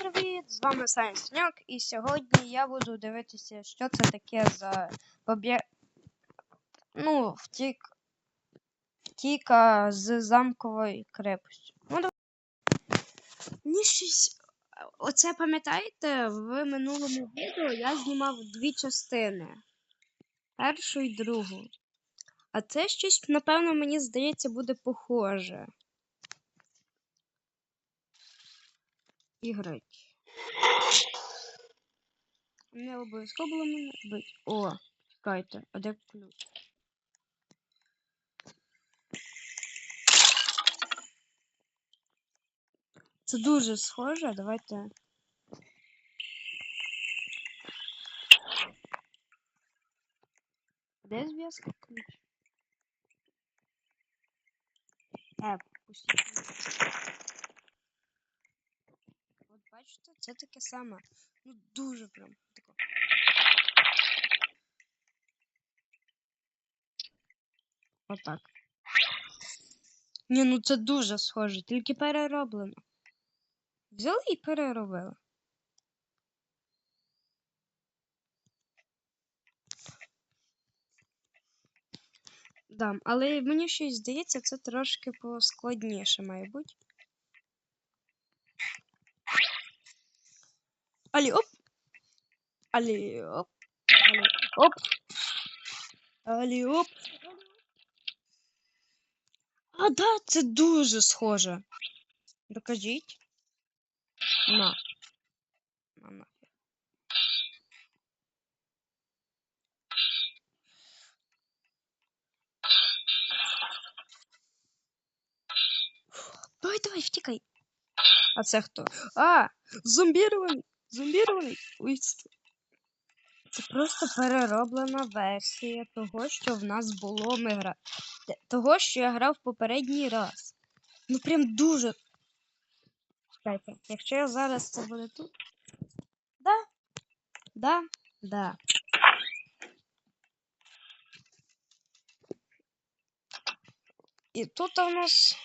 привіт! З вами Сайнсняк, і сьогодні я буду дивитися, що це таке за побє... Ну, втік. Втіка з замкової крепості. Ну, давай. Мені щось. Оце пам'ятаєте, в минулому відео я знімав дві частини. Першу і другу. А це щось, напевно, мені здається, буде похоже. Іграть. Не обов'язково було мене бити. О, чекайте, а де ключ? Це дуже схоже, давайте. Де зв'язка ключ? Е, пустіть. От бачите, це таке саме. Ну дуже прям таке. Отак. Ні, ну це дуже схоже, тільки перероблено. Взяли і переробили. Да, але мені щось здається, це трошки поскладніше, має бути. Алі оп. Алі оп. Алі оп. Алі оп. А, да, це дуже схоже. Докажіть. На. На нафіг. Давай, давай, втікай. А це хто? А, зомбірований. Зомбірований. Ой, Це просто перероблена версія того, що в нас було ми гра... Того, що я грав попередній раз. Ну прям дуже. Чекайте, якщо я зараз це буде тут. Да. Да. Да. І тут у нас.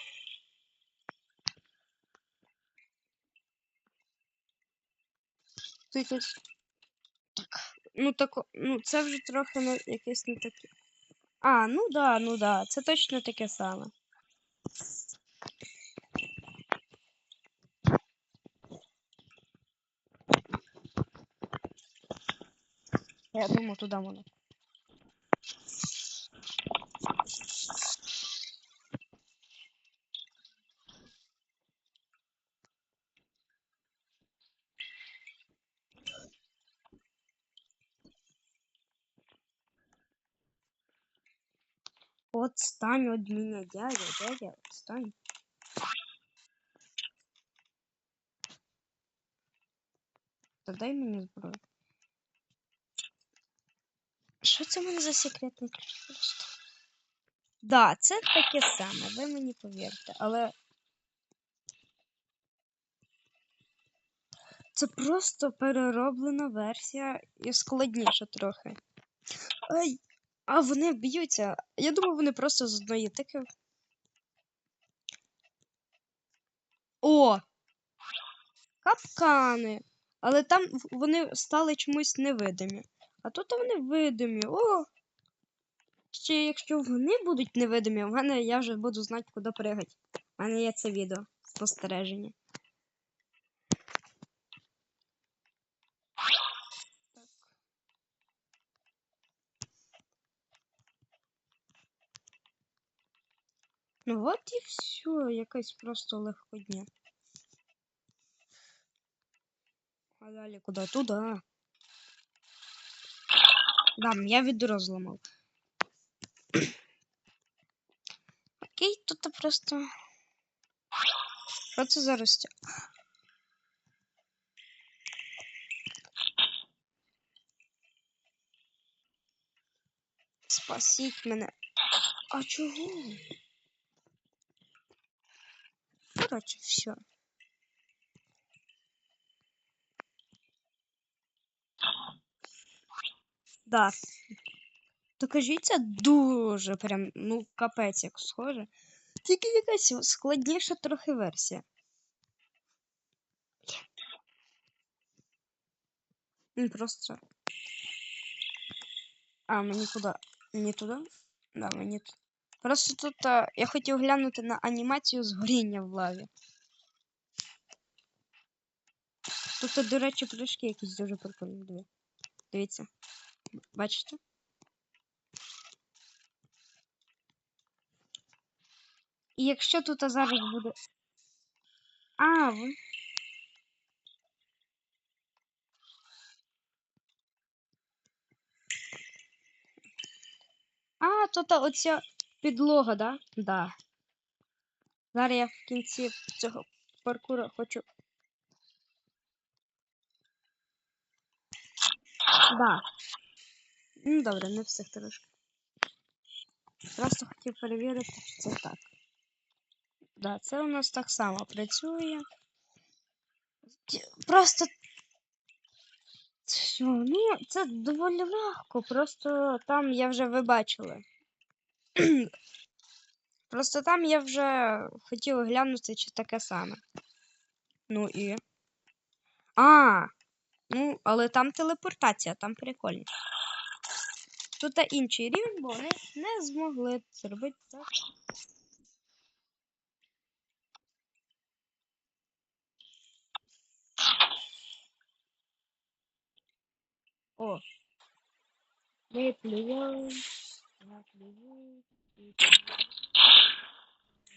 Тут Ну так, ну це вже трохи не якесь не таке. А, ну да, ну да, це точно таке саме. Я думаю, туди можна. Отстань от меня, дядя, дядя, отстань. Та дай мені зброю. Що це в мене за секретний ключ просто? Да, це таке саме, ви мені повірте, але. Це просто перероблена версія і складніша трохи. Ай! А вони б'ються. Я думаю, вони просто з одної тики. О! Капкани. Але там вони стали чомусь невидимі. А тут вони видимі. О! Ще якщо вони будуть невидимі, в мене я вже буду знати, куди пригати. У мене є це відео спостереження. Ну от і все, якась просто легкодня. А далі куди? Туди. Да, я відро зламав. Окей, тут просто. Що це за ростя? Спасіть мене. А чого? Коротше, все. Да. То кажіть, це дуже прям, ну, капець як схоже. Тільки якась складніша трохи версія. Він просто. А, мені куди? Мені туди? Да, мені тут. Просто тут а, я хотів глянути на анімацію згоріння в лаві. Тут, до речі, прыжки якісь дуже прикольні. Дивіться. Бачите? І якщо тут а, зараз буде. А, ви. А, тут оця підлога, да? Да. Зараз я в кінці цього паркура хочу. Да. Ну, добре, не всіх трошки. Просто хотів перевірити, чи це так. Да, це у нас так само працює. Просто. Ну, це доволі легко, просто там я вже ви бачили. Просто там я вже хотів глянути, чи таке саме. Ну і. А, ну, але там телепортація, там прикольно. Тут інший рівень, бо вони не змогли зробити так. О. Ми плюємо. Я плюю. і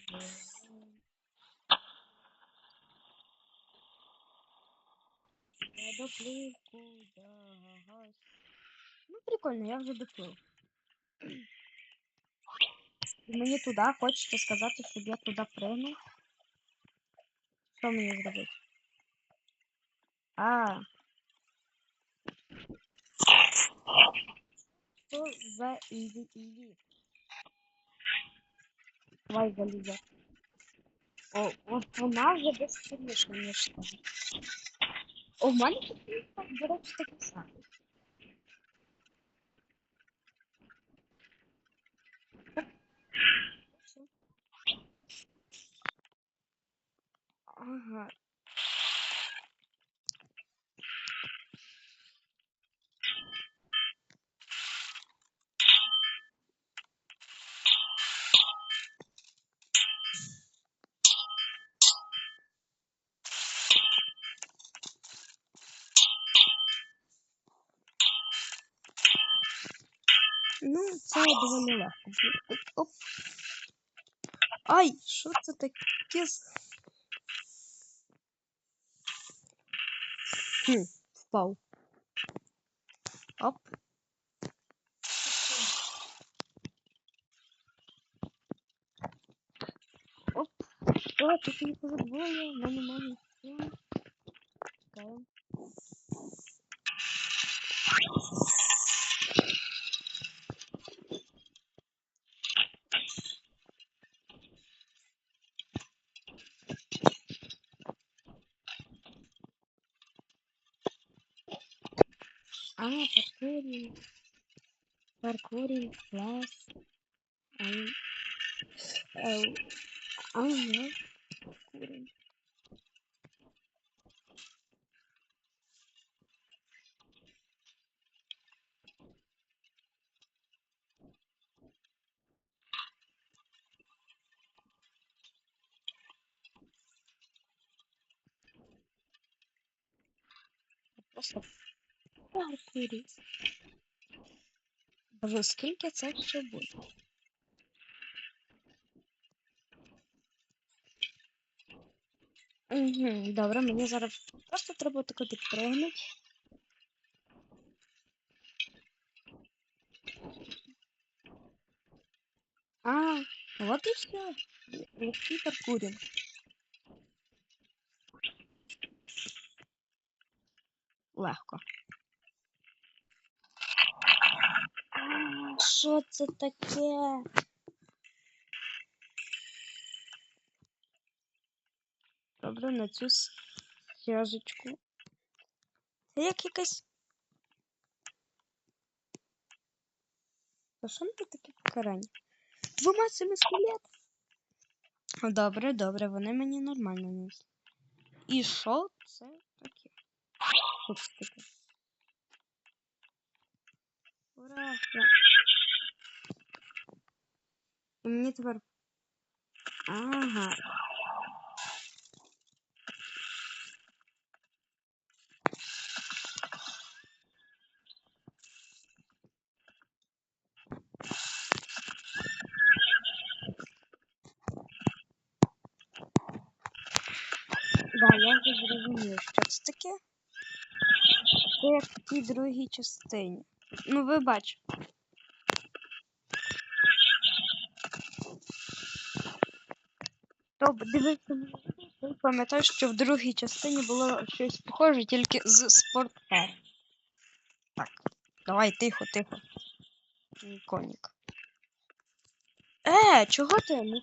плюю. Я доплив куда Ну, прикольно, я вже доплив. І мені туди хочете сказати, щоб я туди пригнув. Що мені зробити? А. Що за інді інді? Давай заліза. О, от вона вже безконечно, ніж там. О, в мене тут, до речі, таке саме. Ага. Ну, це доволі легко. було. Оп. Ай, що це таке? з- Хм, впав. Оп. Оп. О, тут їх уже двоє, в recording class. I, oh, I don't know. Recording. What the fuck it is? Боже, скільки це ще буде? Угу, добре, мені зараз просто треба тако підпригнути. А, вот і все. Легкий паркуринг. Легко. А, Що це таке? Добре, на цю стяжечку. Це як якась. А що не таке покарання? Двома цими скелет. Добре, добре, вони мені нормально несли. І що це таке? Це що. І мені тепер. Ага. Да, я вже зрозумів, що це таке. Це як в тій другій частині. Ну, ви бачите. Хто б дивився на відео, що в другій частині було щось похоже, тільки з спортфелем. Так, давай, тихо, тихо. Конік. Е, чого ти? Ну,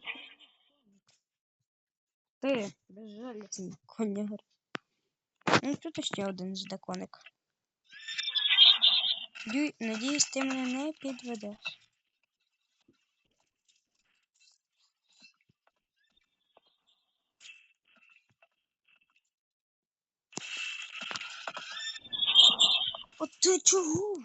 ти, безжалісний конягар. Ну, тут ще один жде коник. Дю- Надіюсь, ти мене не підведеш. От ти чого?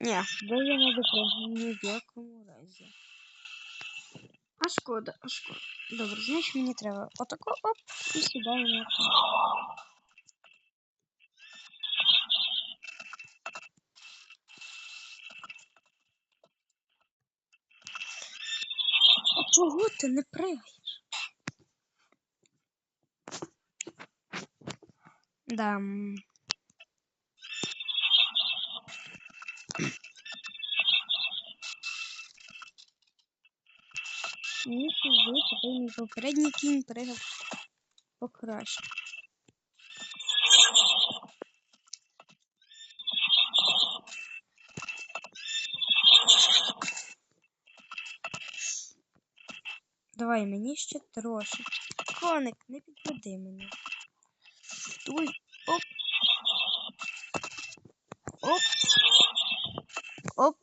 Ні, де я не допомогу ні в якому разі. А шкода, а шкода. Добре, значить мені треба отако оп і сідаємо. Чого ти не пригаєш? Да. Ні, сюди той мій попередній кінь пригав покраще. Давай мені ще трошки. Коник, не підведи мене. Стой. Оп. Оп. Оп.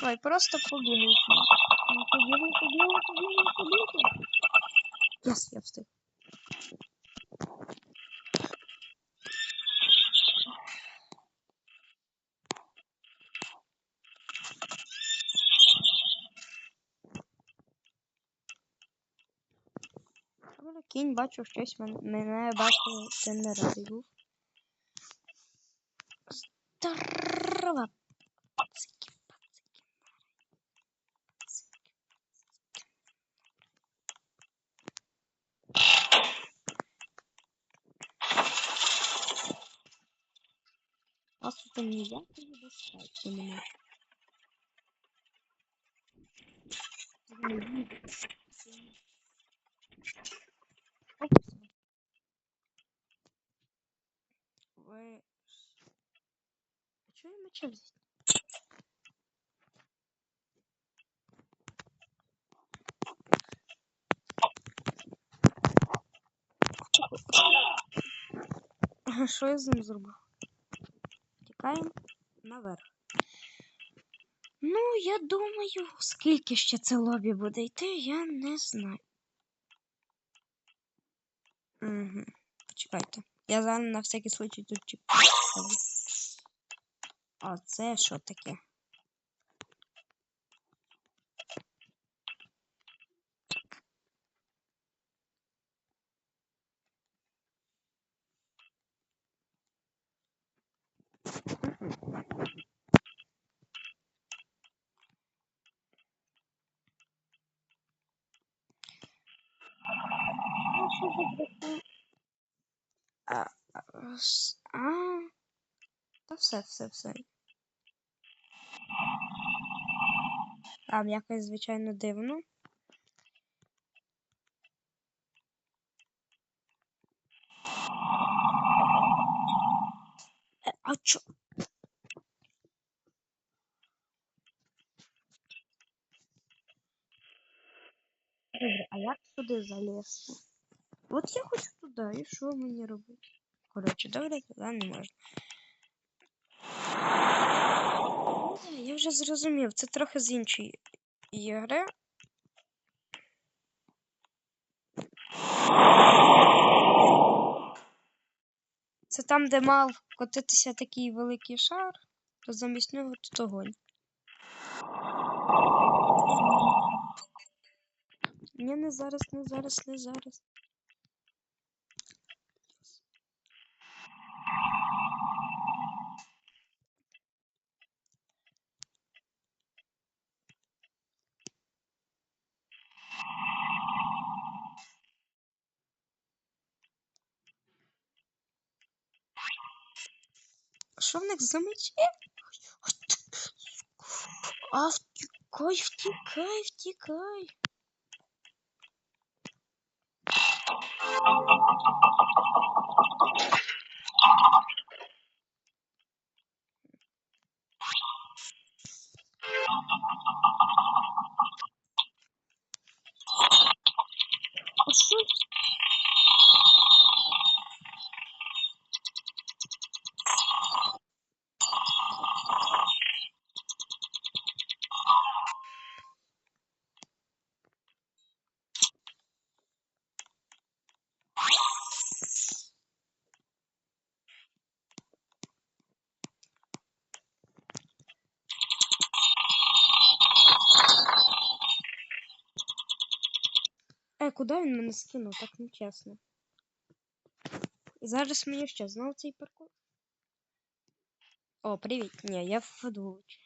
Давай, просто побігай. Ну, Побігай, побігай, побігай, побігай. Яс, я встиг. Добре, Кінь бачив щось мене бачив, це не радий був. Здорово. Пацики, пацики. Пацики. Вас тут ніякої безпеки немає. Ви... А я меча Що я з ним зробив? Тікаємо наверх. Ну, я думаю, скільки ще це лобі буде йти, я не знаю. Угу. Почекайте. Я зараз на всякий случай тут чекаю. А це що таке? А, все, все, все. Там якось, звичайно, дивно. Е, А чо? Добре, а як сюди залізти? От я хочу туди, і що мені робити? Коротше, добре, туди не можна. Я вже зрозумів, це трохи з іншої ігри. Це там, де мав котитися такий великий шар, то замість нього тут огонь. Ні, не зараз, не зараз, не зараз. Що в них за мечі? А втікай, втікай, втікай. Е, куди він мене скинув? Так нечесно. І зараз мені що, знову цей паркур? О, привіт. Ні, я в футболці.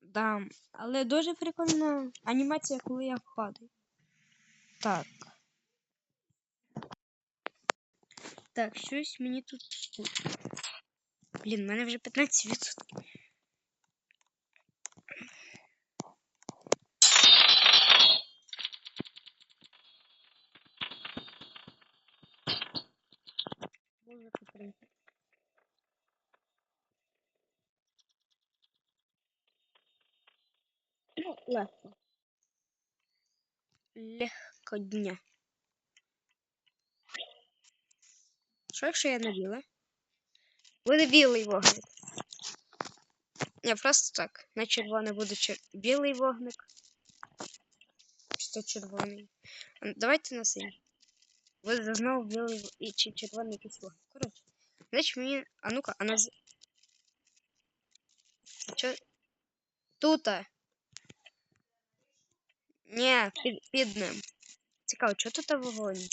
Да, але дуже прикольна анімація, коли я падаю. Так. Так, щось мені тут. Блін, в мене вже 15%. Музика. Ну, легко. Легко дня. Що якщо я на біле? Буде білий вогник. Не, просто так. На червоний буде чер... білий вогник. Що червоний. Давайте на синій. Буде знову білий і чи червоний якийсь вогник. Значить мені. А ну-ка, а наз... Чо? Тута. Ні, під, під ним. Цікаво, чого тут вогонь?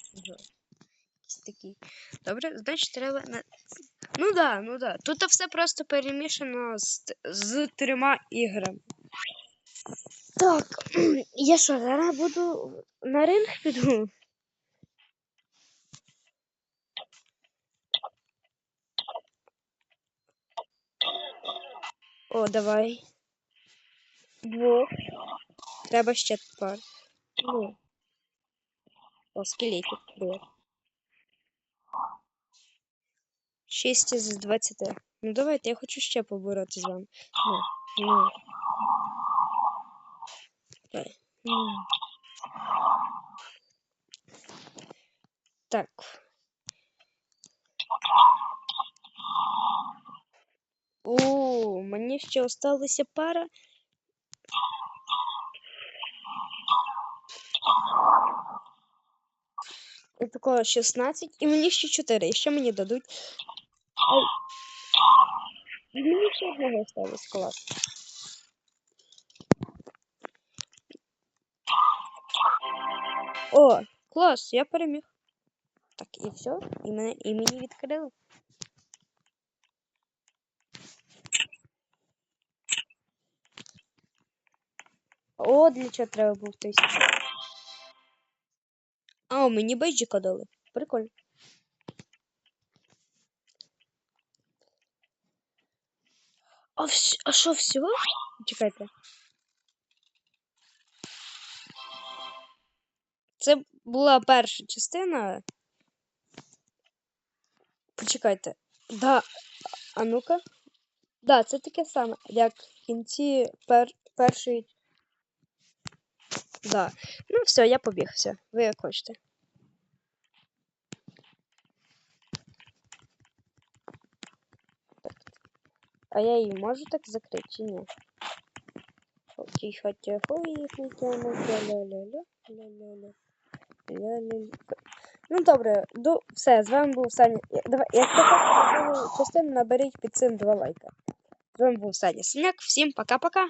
Такий. Добре, значить треба на. Ну да, ну да. Тут все просто перемішано з, з трьома іграми. Так, я що, зараз буду на ринг піду? О, давай. Двох. Треба ще пар. Ну. О, скелетик. Привет. 6 із 20. Ну давайте, я хочу ще поборотися з вами. Ну, ну. Давай. Ну. Так. О, мені ще осталася пара. І такого 16, і мені ще 4. І що мені дадуть? І мені ще одного осталось клас. О, клас, я переміг. Так, і все, і мене і мені відкрили. О, для чого треба був тисячу. А, мені бейджика дали. Прикольно. А, вс... а що, всього? Чекайте. Це була перша частина. Почекайте. Да. А ну-ка. Да, це таке саме, як в кінці пер... першої. Да. Ну, все, я побіг. Все. Ви як хочете. А я її можу так закрити чи ні? Тихо, тихо, їх не тяну. Ля-ля-ля-ля, ля-ля-ля. Ля-ля-ля. Ну добре, до... все, з вами був Саня. Давай, як така частину наберіть під цим два лайка. З вами був Саня Синяк. Всім пока-пока.